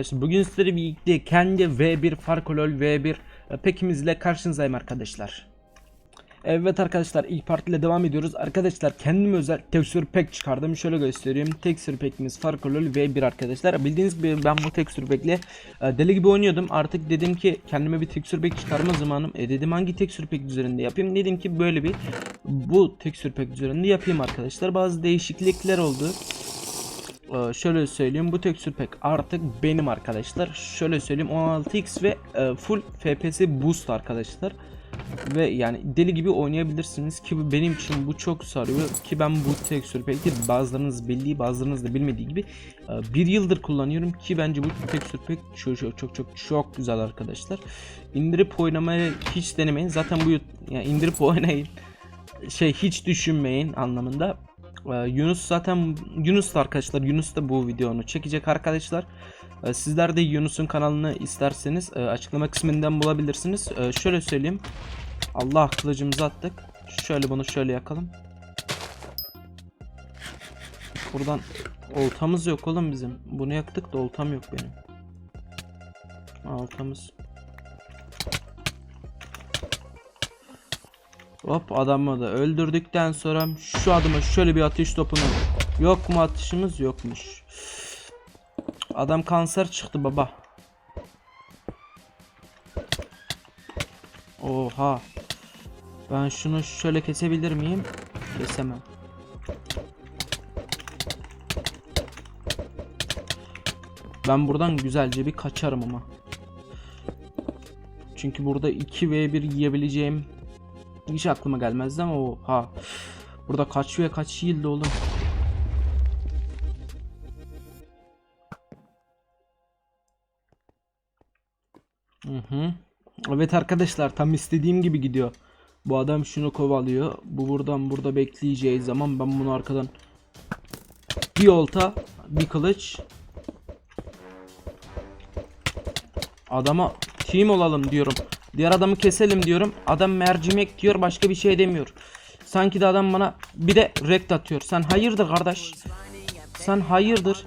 Arkadaşlar bugün sizlere birlikte kendi V1 Farkolol V1 e, pekimizle karşınızdayım arkadaşlar. Evet arkadaşlar ilk partiyle devam ediyoruz. Arkadaşlar kendime özel tekstür pek çıkardım. Şöyle göstereyim. Tekstür pekimiz Farkolol V1 arkadaşlar. Bildiğiniz gibi ben bu tekstür pekle e, deli gibi oynuyordum. Artık dedim ki kendime bir tekstür pek çıkarma zamanım. E dedim hangi tekstür pek üzerinde yapayım? Dedim ki böyle bir bu tekstür pek üzerinde yapayım arkadaşlar. Bazı değişiklikler oldu. Ee, şöyle söyleyeyim bu tekstür pack artık benim arkadaşlar. Şöyle söyleyeyim 16x ve e, full FPS boost arkadaşlar. Ve yani deli gibi oynayabilirsiniz ki benim için bu çok sarıyor ki ben bu tekstür pack'i bazılarınız bildiği bazılarınız da bilmediği gibi e, bir yıldır kullanıyorum ki bence bu tekstür pack çok çok çok çok çok güzel arkadaşlar. İndirip oynamaya hiç denemeyin. Zaten bu yani indirip oynayın şey hiç düşünmeyin anlamında. Ee, Yunus zaten Yunus da arkadaşlar Yunus da bu videonu çekecek arkadaşlar. Ee, Sizler de Yunus'un kanalını isterseniz e, açıklama kısmından bulabilirsiniz. Ee, Şöyle söyleyeyim. Allah kılıcımızı attık. Şöyle bunu şöyle yakalım. Buradan oltamız yok oğlum bizim. Bunu yaktık da oltam yok benim. Oltamız. Hop adamı da öldürdükten sonra şu adıma şöyle bir atış topunu yok mu atışımız yokmuş. Adam kanser çıktı baba. Oha. Ben şunu şöyle kesebilir miyim? Kesemem. Ben buradan güzelce bir kaçarım ama. Çünkü burada 2v1 yiyebileceğim hiç aklıma gelmezdi ama o ha. Burada kaç ve kaç yıldı oğlum. Hı hı. Evet arkadaşlar tam istediğim gibi gidiyor. Bu adam şunu kovalıyor. Bu buradan burada bekleyeceği zaman ben bunu arkadan bir olta, bir kılıç. Adama team olalım diyorum. Diğer adamı keselim diyorum. Adam mercimek diyor başka bir şey demiyor. Sanki de adam bana bir de rekt atıyor. Sen hayırdır kardeş? Sen hayırdır?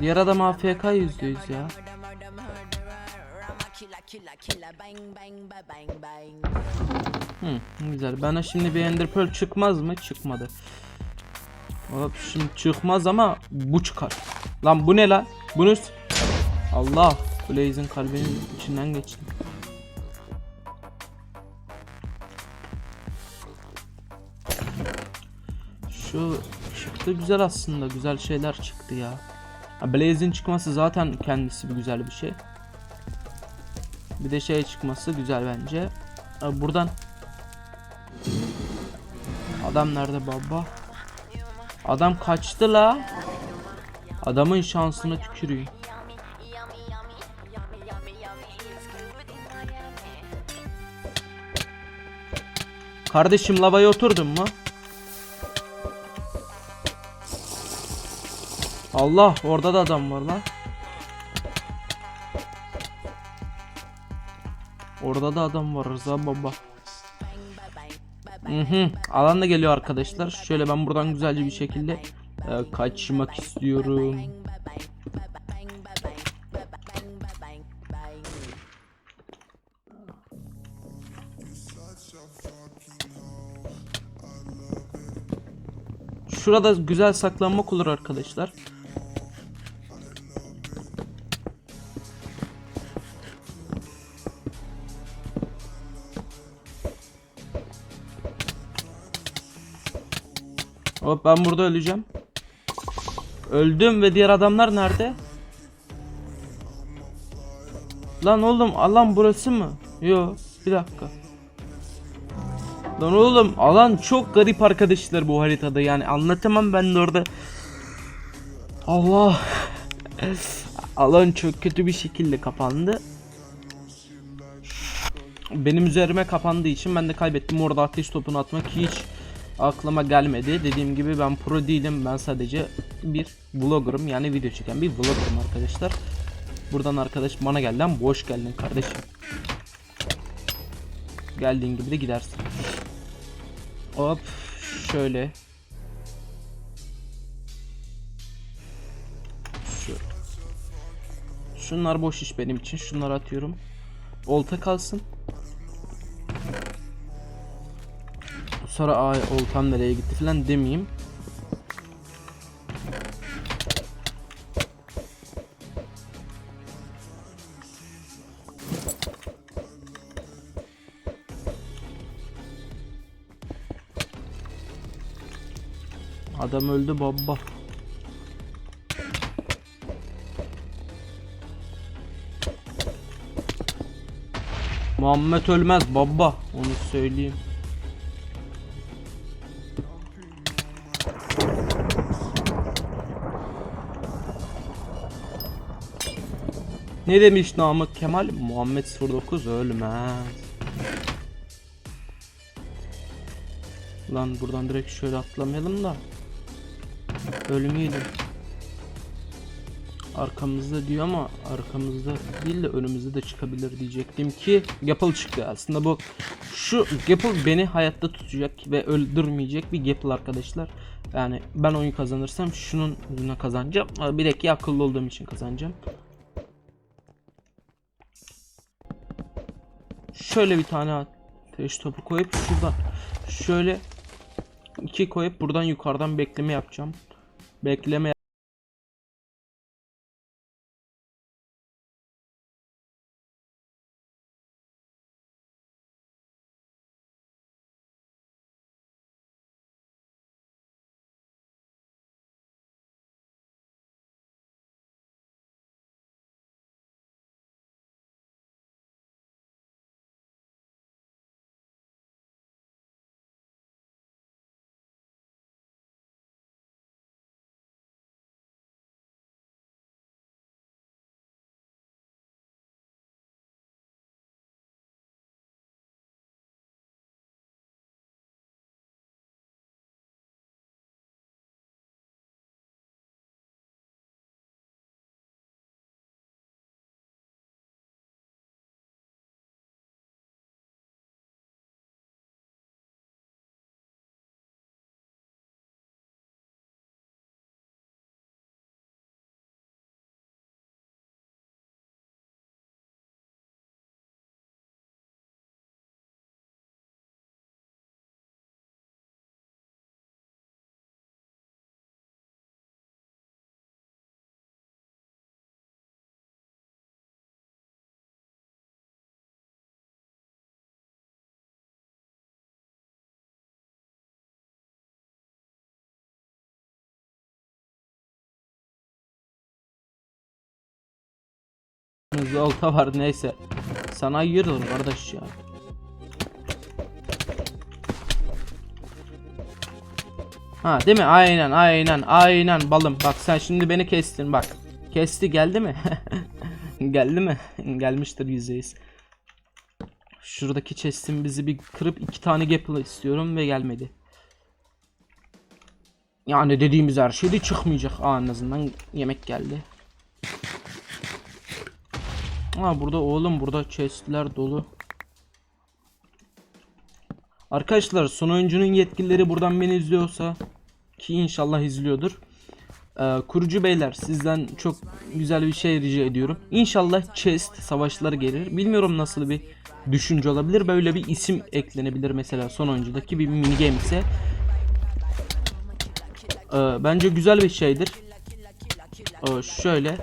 Diğer adam AFK ya. ba bang bang Hı, güzel. Bana şimdi bir Ender Pearl çıkmaz mı? Çıkmadı. Hop şimdi çıkmaz ama bu çıkar. Lan bu ne lan? Bunu Allah Blaze'in kalbinin içinden geçti. Şu çıktı güzel aslında. Güzel şeyler çıktı ya. Blaze'in çıkması zaten kendisi bir güzel bir şey. Bir de şey çıkması güzel bence. Buradan Adam nerede baba? Adam kaçtı la. Adamın şansına tükürüyor. Kardeşim lavaya oturdun mu? Allah orada da adam var la. Orada da adam var Rıza baba. Hı. Alan da geliyor arkadaşlar. Şöyle ben buradan güzelce bir şekilde e, kaçmak istiyorum. Şurada güzel saklanmak olur arkadaşlar. Hop ben burada öleceğim. Öldüm ve diğer adamlar nerede? Lan oğlum alan burası mı? Yo bir dakika. Lan oğlum alan çok garip arkadaşlar bu haritada yani anlatamam ben de orada. Allah. alan çok kötü bir şekilde kapandı. Benim üzerime kapandığı için ben de kaybettim. Orada ateş topunu atmak hiç aklıma gelmedi. Dediğim gibi ben pro değilim. Ben sadece bir vlogger'ım. Yani video çeken bir vlogger'ım arkadaşlar. Buradan arkadaş bana gel boş geldin kardeşim. Geldiğin gibi de gidersin. Hop şöyle. Şöyle. Şunlar boş iş benim için. Şunları atıyorum. Olta kalsın. Sonra ay oltam nereye gitti falan demeyeyim. Adam öldü baba. Muhammed ölmez baba onu söyleyeyim. Ne demiş Namık Kemal? Muhammed 09 ölmez. Lan buradan direkt şöyle atlamayalım da. Ölmeyelim. Arkamızda diyor ama arkamızda değil de önümüzde de çıkabilir diyecektim ki Gapple çıktı aslında bu şu Gapple beni hayatta tutacak ve öldürmeyecek bir Gapple arkadaşlar yani ben oyun kazanırsam şunun yüzüne kazanacağım bir de ki akıllı olduğum için kazanacağım şöyle bir tane ateş topu koyup şuradan şöyle iki koyup buradan yukarıdan bekleme yapacağım. Bekleme Olta var neyse. Sana yürür kardeş ya. Ha değil mi? Aynen aynen aynen balım. Bak sen şimdi beni kestin bak. Kesti geldi mi? geldi mi? Gelmiştir yüzdeyiz. Şuradaki chest'in bizi bir kırıp iki tane gapple istiyorum ve gelmedi. Yani dediğimiz her şey de çıkmayacak. Aa, en azından yemek geldi. Aa burada oğlum burada chestler dolu. Arkadaşlar son oyuncunun yetkilileri buradan beni izliyorsa ki inşallah izliyordur. Ee, kurucu beyler sizden çok güzel bir şey rica ediyorum. İnşallah chest savaşları gelir. Bilmiyorum nasıl bir düşünce olabilir. Böyle bir isim eklenebilir mesela son oyuncudaki bir mini game ise. Ee, bence güzel bir şeydir. Ee, şöyle.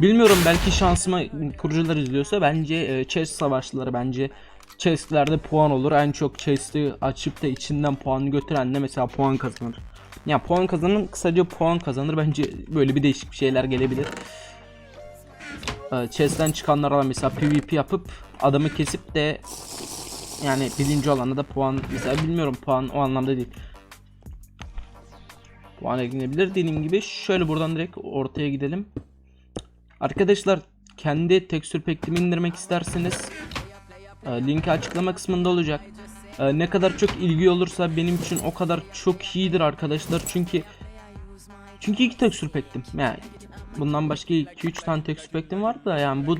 Bilmiyorum belki şansıma kurucular izliyorsa bence e, chest savaşları bence chestlerde puan olur. En çok chest'i açıp da içinden puan götüren de mesela puan kazanır. Ya puan kazanın kısaca puan kazanır. Bence böyle bir değişik bir şeyler gelebilir. Ee, chest'ten çıkanlara mesela PvP yapıp adamı kesip de yani birinci olana da puan mesela bilmiyorum puan o anlamda değil. Puan eklenebilir dediğim gibi şöyle buradan direkt ortaya gidelim. Arkadaşlar kendi tekstür pack'imi indirmek isterseniz e, linki açıklama kısmında olacak. E, ne kadar çok ilgi olursa benim için o kadar çok iyidir arkadaşlar çünkü çünkü iki tekstür pack'tim. Yani bundan başka 2-3 tane tekstür pack'tim vardı da yani bu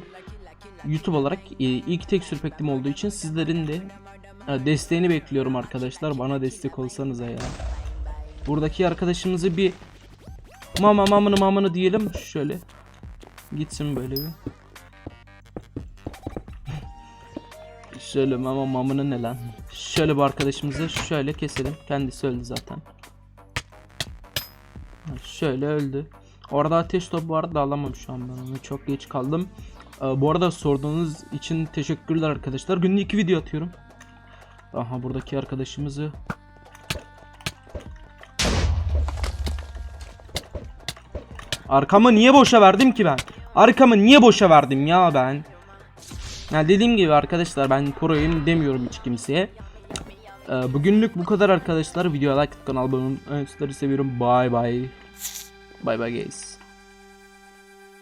YouTube olarak e, ilk tekstür pack'tim olduğu için sizlerin de e, desteğini bekliyorum arkadaşlar. Bana destek olsanıza ya. Buradaki arkadaşımızı bir mama mamını mamını diyelim şöyle. Gitsin böyle bir. Şöyle mama mamını ne lan? Şöyle bu arkadaşımızı şöyle keselim. Kendisi öldü zaten. Şöyle öldü. Orada ateş topu vardı da alamam şu an ben onu. Çok geç kaldım. Ee, bu arada sorduğunuz için teşekkürler arkadaşlar. Günde iki video atıyorum. Aha buradaki arkadaşımızı Arkamı niye boşa verdim ki ben? Arkamı niye boşa verdim ya ben? Ya dediğim gibi arkadaşlar ben proyum demiyorum hiç kimseye. Ee, bugünlük bu kadar arkadaşlar. Videoya like atıp kanala abone olmayı seviyorum. Bye bye. Bye bye guys.